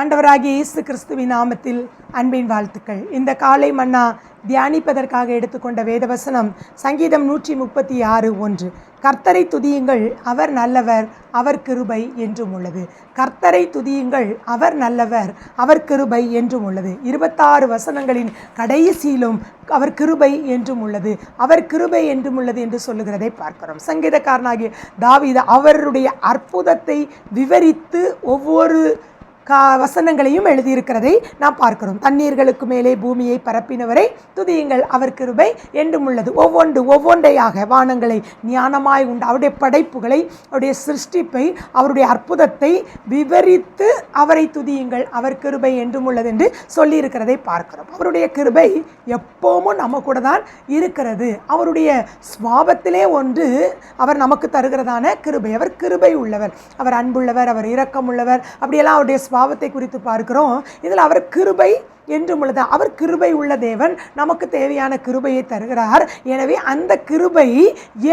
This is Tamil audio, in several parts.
ஆண்டவராகிய இயேசு கிறிஸ்துவின் நாமத்தில் அன்பின் வாழ்த்துக்கள். இந்த காலை மன்னா தியானிப்பதற்காக எடுத்துக்கொண்ட வேதவசனம் சங்கீதம் நூற்றி முப்பத்தி ஆறு ஒன்று. கர்த்தரை துதியுங்கள் அவர் நல்லவர் அவர் கிருபை என்றும் உள்ளது. கர்த்தரை துதியுங்கள் அவர் நல்லவர் அவர் கிருபை என்றும் உள்ளது. இருபத்தாறு வசனங்களின் கடைசியிலும் அவர் கிருபை என்றும் உள்ளது. அவர் கிருபை என்றும் உள்ளது என்று சொல்லுகிறதை பார்க்கிறோம். சங்கீதக்காரனாகிய தாவித அவருடைய அற்புதத்தை விவரித்து ஒவ்வொரு கா வசனங்களையும் எழுதியிருக்கிறதை நாம் பார்க்கிறோம். தண்ணீர்களுக்கு மேலே பூமியை பரப்பினவரை துதியுங்கள் அவர் கிருபை என்றும் உள்ளது. ஒவ்வொன்று ஒவ்வொன்றையாக வானங்களை ஞானமாய் உண்டு. அவருடைய படைப்புகளை அவருடைய சிருஷ்டிப்பை அவருடைய அற்புதத்தை விவரித்து அவரை துதியுங்கள் அவர் கிருபை என்றும் உள்ளது என்று சொல்லியிருக்கிறதை பார்க்கிறோம். அவருடைய கிருபை எப்போவும் நம்ம கூட தான் இருக்கிறது. அவருடைய சுவாபத்திலே ஒன்று அவர் நமக்கு தருகிறதான கிருபை. அவர் கிருபை உள்ளவர். அவர் அன்புள்ளவர் அவர் இரக்கமுள்ளவர். அப்படியெல்லாம் அவருடைய பாவத்தை குறித்து பார்க்கிறோம். இதில் அவர் கிருபை என்றும் உள்ளது. அவர் கிருபை உள்ள தேவன் நமக்கு தேவையான கிருபையை தருகிறார். எனவே அந்த கிருபை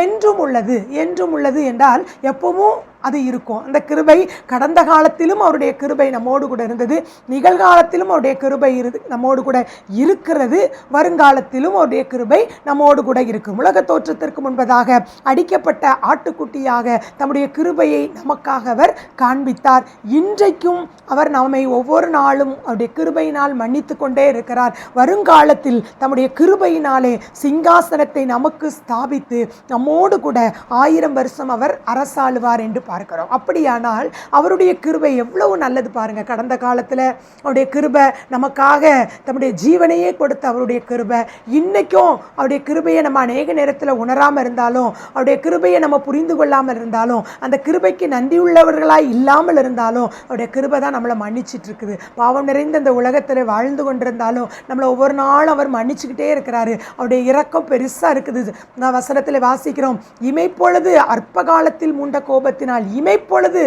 என்றும் உள்ளது. என்றும் உள்ளது என்றால் எப்பவும் அது இருக்கும். அந்த கிருபை கடந்த காலத்திலும் அவருடைய கிருபை நம்மோடு கூட இருந்தது. நிகழ்காலத்திலும் அவருடைய கிருபை இரு நம்மோடு கூட இருக்கிறது. வருங்காலத்திலும் அவருடைய கிருபை நம்மோடு கூட இருக்கும். உலக தோற்றத்திற்கு முன்பதாக அடிக்கப்பட்ட ஆட்டுக்குட்டியாக தம்முடைய கிருபையை நமக்காக அவர் காண்பித்தார். இன்றைக்கும் அவர் நம்மை ஒவ்வொரு நாளும் அவருடைய கிருபையினால் மன்னித்து கொண்டே இருக்கிறார். வருங்காலத்தில் தம்முடைய கிருபையினாலே சிங்காசனத்தை நமக்கு ஸ்தாபித்து நம்மோடு கூட ஆயிரம் வருஷம் அவர் அரசாளுவார் என்று பார்க்கிறோம். அப்படியானால் அவருடைய கிருபை எவ்வளவு நல்லது பாருங்க. கடந்த காலத்தில் அவருடைய கிருபை நமக்காக தம்முடைய ஜீவனையே கொடுத்த அவருடைய கிருபை இன்றைக்கும் அவருடைய கிருபையை நம்ம அநேக நேரத்தில் உணராமல் இருந்தாலும் அவருடைய கிருபையை நம்ம புரிந்து கொள்ளாமல் இருந்தாலும் அந்த கிருபைக்கு நன்றியுள்ளவர்களாக இல்லாமல் இருந்தாலும் அவருடைய கிருபை தான் நம்மளை மன்னிச்சிட்டு இருக்குது. பாவம் நிறைந்த இந்த உலகத்தில் வாழ்ந்து கொண்டிருந்தாலும் நம்மளை ஒவ்வொரு நாளும் அவர் மன்னிச்சுக்கிட்டே இருக்கிறாரு. அவருடைய இறக்கம் பெருசாக இருக்குது. நான் வசனத்தில் வாசிக்கிறோம். இமைப்பொழுது அற்ப காலத்தில் மூண்ட கோபத்தினால் இமைப்பொழுது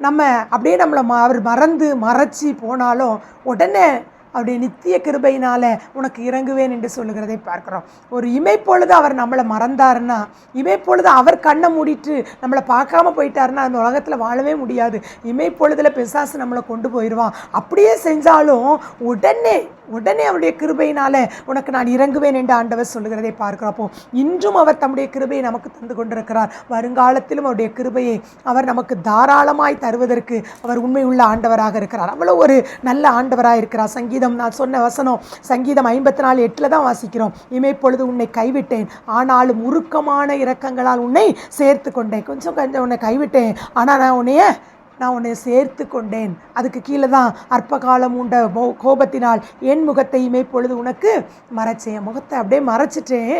நம்ம அப்படியே நம்மளை ம- அவர் மறந்து மறைச்சி போனாலும் உடனே அவருடைய நித்திய கிருபையினால் உனக்கு இறங்குவேன் என்று சொல்லுகிறதை பார்க்கிறோம். ஒரு இமைப்பொழுது அவர் நம்மளை மறந்தாருன்னா இமைப்பொழுது அவர் கண்ணை மூடிட்டு நம்மளை பார்க்காம போயிட்டாருன்னா அந்த உலகத்தில் வாழவே முடியாது. இமைப்பொழுதில் பிசாசு நம்மளை கொண்டு போயிடுவான் அப்படியே செஞ்சாலும் உடனே உடனே அவருடைய கிருபையினால் உனக்கு நான் இறங்குவேன் என்று ஆண்டவர் சொல்லுகிறதை பார்க்கிறோம். இன்றும் அவர் தம்முடைய கிருபையை நமக்கு தந்து கொண்டிருக்கிறார். வருங்காலத்திலும் அவருடைய கிருபையை அவர் நமக்கு தாராளமாய் தருவதற்கு அவர் உண்மையுள்ள ஆண்டவராக இருக்கிறார். அவ்வளோ ஒரு நல்ல ஆண்டவராக இருக்கிறார். சங்கீதம். நான் சொன்ன வசனம் சங்கீதம் ஐம்பத்தி நாலு எட்டில் தான் வாசிக்கிறோம். இமைப்பொழுது உன்னை கைவிட்டேன். ஆனாலும் உருக்கமான இரக்கங்களால் உன்னை சேர்த்து கொண்டேன். கொஞ்சம் கொஞ்சம் உன்னை கைவிட்டேன். ஆனால் நான் உன்னைய நான் உன்னை சேர்த்து கொண்டேன். அதுக்கு கீழே தான் அற்ப காலம் உண்ட கோபத்தினால் என் முகத்தை இமைப்பொழுது உனக்கு மறைச்சேன். என் முகத்தை அப்படியே மறைச்சிட்டேன்.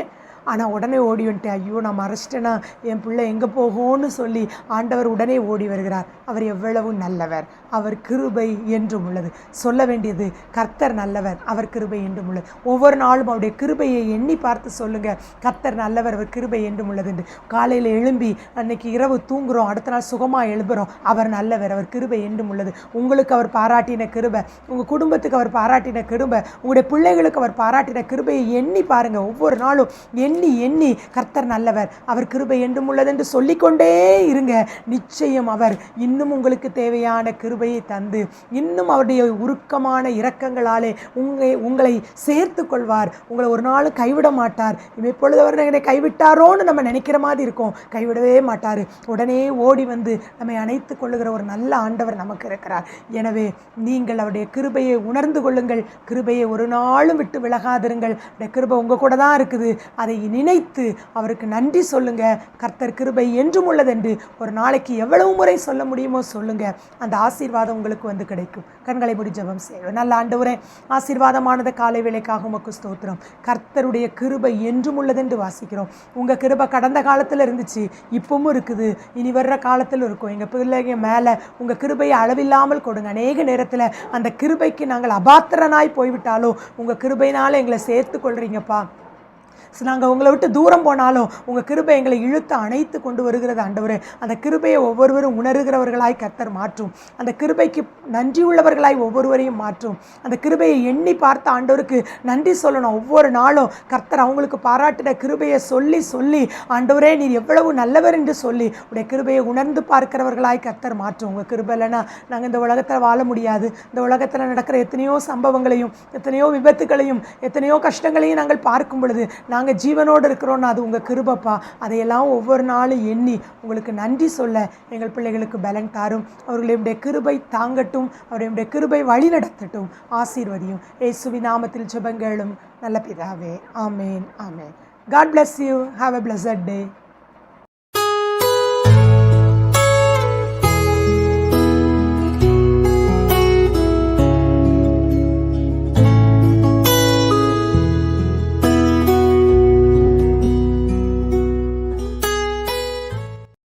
ஆனால் உடனே ஓடி வந்துட்டேன். ஐயோ நான் மறைச்சிட்டேனா? என் பிள்ளை எங்கே போகும்னு சொல்லி ஆண்டவர் உடனே ஓடி வருகிறார். அவர் எவ்வளவு நல்லவர். அவர் கிருபை என்றும் உள்ளது. சொல்ல வேண்டியது கர்த்தர் நல்லவர் அவர் கிருபை என்றும் உள்ளது. ஒவ்வொரு நாளும் அவருடைய கிருபையை எண்ணி பார்த்து சொல்லுங்கள் கர்த்தர் நல்லவர் அவர் கிருபை என்றும் உள்ளது என்று. காலையில் எழும்பி அன்னைக்கு இரவு தூங்குறோம் அடுத்த நாள் சுகமாக எழுப்புகிறோம் அவர் நல்லவர் அவர் கிருபை என்றும் உள்ளது. உங்களுக்கு அவர் பாராட்டின கிருபை உங்கள் குடும்பத்துக்கு அவர் பாராட்டின கிருபை உங்களுடைய பிள்ளைகளுக்கு அவர் பாராட்டின கிருபையை எண்ணி பாருங்கள் ஒவ்வொரு நாளும் எண்ணி எண்ணி கர்த்தர் நல்லவர் அவர் கிருபை என்றும் உள்ளது என்று சொல்லிக்கொண்டே இருங்க. நிச்சயம் அவர் இன்னும் உங்களுக்கு தேவையான கிருபை கிருபையை தந்து இன்னும் அவருடைய உருக்கமான இரக்கங்களாலே உங்களை உங்களை சேர்த்து கொள்வார் உங்களை ஒரு நாளும் கைவிட மாட்டார். இப்பொழுது அவர் என்னை கைவிட்டாரோன்னு நம்ம நினைக்கிற மாதிரி இருக்கும். கைவிடவே மாட்டார். உடனே ஓடி வந்து நம்மை அணைத்து கொள்ளுகிற ஒரு நல்ல ஆண்டவர் நமக்கு இருக்கிறார். எனவே நீங்கள் அவருடைய கிருபையை உணர்ந்து கொள்ளுங்கள். கிருபையை ஒரு நாளும் விட்டு விலகாதிருங்கள். அவருடைய கிருபை உங்கள் கூட தான் இருக்குது. அதை நினைத்து அவருக்கு நன்றி சொல்லுங்க. கர்த்தர் கிருபை என்றும் உள்ளதென்று ஒரு நாளைக்கு எவ்வளவு முறை சொல்ல முடியுமோ சொல்லுங்க. அந்த ஆசீர்வாதம் உங்களுக்கு வந்து கிடைக்கும். கண்களை மூடி ஜபம் செய்வோம் நல்ல ஆண்டவரே ஆசீர்வாதமானது காலை வேலைக்காக உமக்கு ஸ்தோத்திரம். கர்த்தருடைய கிருபை என்றும் உள்ளதென்று வாசிக்கிறோம். உங்கள் கிருபை கடந்த காலத்தில் இருந்துச்சு இப்பவும் இருக்குது. இனி வர்ற காலத்தில் இருக்கும். எங்கள் பிள்ளைங்க மேலே உங்கள் கிருபையை அளவில்லாமல் கொடுங்க. அநேக நேரத்தில் அந்த கிருபைக்கு நாங்கள் அபாத்திரனாய் போய்விட்டாலும் உங்கள் கிருபையினால் எங்களை சேர்த்து கொள்றீங்கப்பா. நாங்கள் உங்களை விட்டு தூரம் போனாலும் உங்கள் கிருபை எங்களை இழுத்து அணைத்து கொண்டு வருகிறது ஆண்டவரே. அந்த கிருபையை ஒவ்வொருவரும் உணர்கிறவர்களாய் கர்த்தர் மாற்றும். அந்த கிருபைக்கு நன்றி உள்ளவர்களாய் ஒவ்வொருவரையும் மாற்றும். அந்த கிருபையை எண்ணி பார்த்த ஆண்டவருக்கு நன்றி சொல்லணும். ஒவ்வொரு நாளும் கர்த்தர் அவங்களுக்கு பாராட்டின கிருபையை சொல்லி சொல்லி ஆண்டவரே நீர் எவ்வளவு நல்லவர் என்று சொல்லி உடைய கிருபையை உணர்ந்து பார்க்கிறவர்களாய் கர்த்தர் மாற்றும். உங்கள் கிருபை இல்லைன்னா நாங்கள் இந்த உலகத்தில் வாழ முடியாது. இந்த உலகத்தில் நடக்கிற எத்தனையோ சம்பவங்களையும் எத்தனையோ விபத்துகளையும் எத்தனையோ கஷ்டங்களையும் நாங்கள் பார்க்கும் பொழுது நாங்கள் ஜீவனோடு இருக்கிறோன்னா அது உங்கள் கிருபப்பா. அதையெல்லாம் ஒவ்வொரு நாளும் எண்ணி உங்களுக்கு நன்றி சொல்ல எங்கள் பிள்ளைகளுக்கு பலன் தாரும். அவர்களுடைய கிருபை தாங்கட்டும். அவருடைய கிருபை வழி நடத்தட்டும் ஆசீர்வதியும். ஏசுவி நாமத்தில் ஜபங்களும். நல்ல பிதாவே. ஆமேன். ஆமேன். God bless you have a blessed day